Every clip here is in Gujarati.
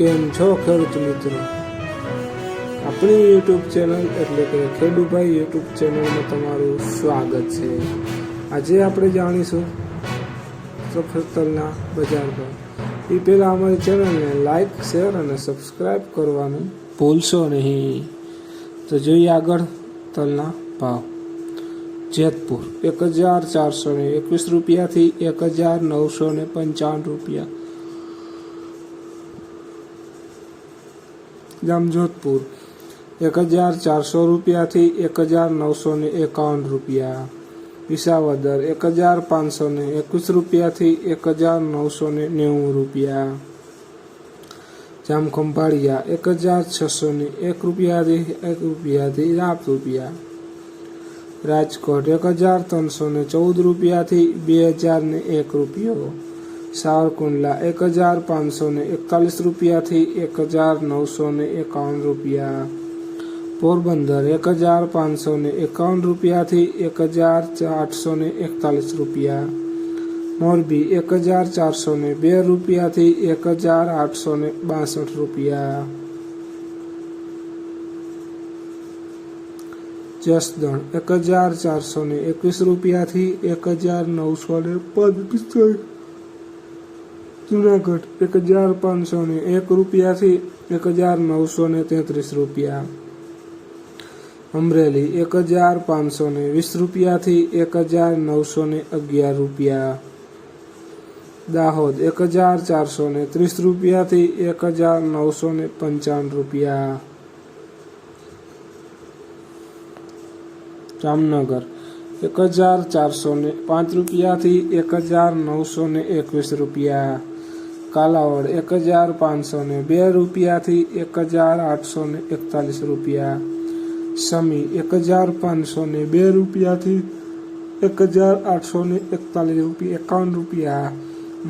કેમ છો ખેડૂત મિત્રો. આપણી યુટ્યુબ ચેનલ એટલે કે ખેડૂભાઈ યુટ્યુબ ચેનલમાં તમારું સ્વાગત છે. આજે આપણે જાણીશું સફરતલના તલના બજાર પર એ પહેલાં અમારી ચેનલને લાઇક શેર અને સબસ્ક્રાઈબ કરવાનું ભૂલશો નહીં. તો જોઈએ આગળ તલના ભાવ. જેતપુર એક હજાર ચારસો ને એકવીસ રૂપિયાથી એક હજાર નવસો ને પંચાવન રૂપિયા. જામજોધપુર. એક હજાર ચારસો રૂપિયાથી એક હજાર નવસો ને એકાવન રૂપિયા. વિસાવદર, એક હજાર પાંચસો ને એકવીસ રૂપિયાથી એક હજાર નવસો ને નેવું રૂપિયા. જામખંભાળિયા, એક હજાર છસો ને એક રૂપિયાથી એક રૂપિયાથી સાત રૂપિયા. રાજકોટ, એક હજાર ત્રણસો ને ચૌદ રૂપિયાથી બે હજાર ને એક રૂપિયો. સાવરકુંડલા એક હજાર પાંચસો ને એકતાલીસ રૂપિયાથી એક હજાર નવસો ને એકાવન રૂપિયા પોરબંદર એક હજાર પાંચસો ને એકાવન રૂપિયાથી એક હજાર આઠસો ને એકતાલીસ રૂપિયા મોરબી એક હજાર ચારસો ને બે રૂપિયાથી એક હજાર આઠસો ને બાસઠ રૂપિયા જસદણ એક હજાર ચારસો ને એકવીસ રૂપિયાથી એક હજાર નવસો ને પિસ્તાળીસ જુનાગઢ એક હજાર પાંચસો ને એક રૂપિયાથી એક હજાર નવસો ને તેત્રીસ રૂપિયા. અમરેલી એક હજાર પાંચસો ને વીસ રૂપિયાથી એક હજાર નવસો ને અગિયાર રૂપિયા. દાહોદ એક હજાર ચારસો ને ત્રીસ રૂપિયાથી એક હજાર નવસો ને પંચાવન રૂપિયા. જામનગર એક હજાર ચારસો ને પાંચ રૂપિયાથી એક હજાર નવસો ને એકવીસ રૂપિયા. કાલાવડ એક હજાર પાંચસો ને બે રૂપિયાથી એક હજાર આઠસો ને એકતાલીસ રૂપિયા. સમી એક હજાર પાંચસો ને બે રૂપિયાથી એક હજાર આઠસો ને એકતાલીસ રૂપિયા, એકાવન રૂપિયા.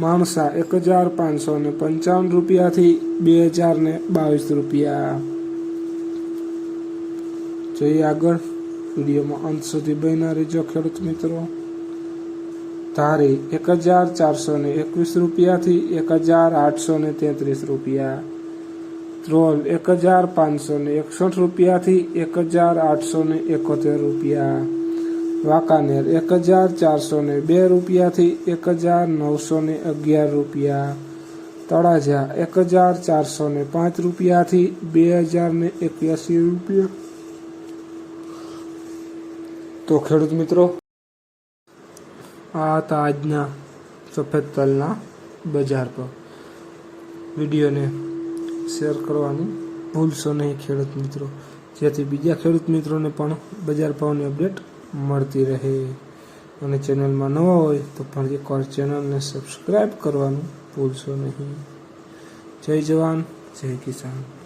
માણસા એક હજાર પાંચસો ને પંચાવન રૂપિયાથી બે હજાર ને બાવીસ રૂપિયા. જોઈએ આગળ વિડીયોમાં અંત સુધી બન્યા રહેજો ખેડૂત મિત્રો. ધારી એક હજાર ચારસો ને એકવીસ રૂપિયાથી એક હજાર આઠસો ને તેત્રીસ રૂપિયા. ત્રોલ એક હજાર પાંચસો ને એકસઠ રૂપિયાથી એક હજાર આઠસો ને એકોતેર રૂપિયા. વાંકાનેર એક હજાર ચારસો ને બે રૂપિયાથી એક હજાર નવસો ને અગિયાર રૂપિયા. તળાજા એક હજાર ચારસો ને પાંચ રૂપિયાથી બે હજાર ને એક્યાસી રૂપિયા. તો ખેડૂત મિત્રો આ હતા આજના સફેદ તલના બજાર પર. વિડીયોને શેર કરવાનું ભૂલશો નહીં ખેડૂત મિત્રો. જેથી બીજા ખેડૂત મિત્રોને પણ બજાર ભાવની અપડેટ મળતી રહે. અને ચેનલમાં નવા હોય તો પણ એકવાર ચેનલને સબસ્ક્રાઈબ કરવાનું ભૂલશો નહીં. જય જવાન, જય કિસાન.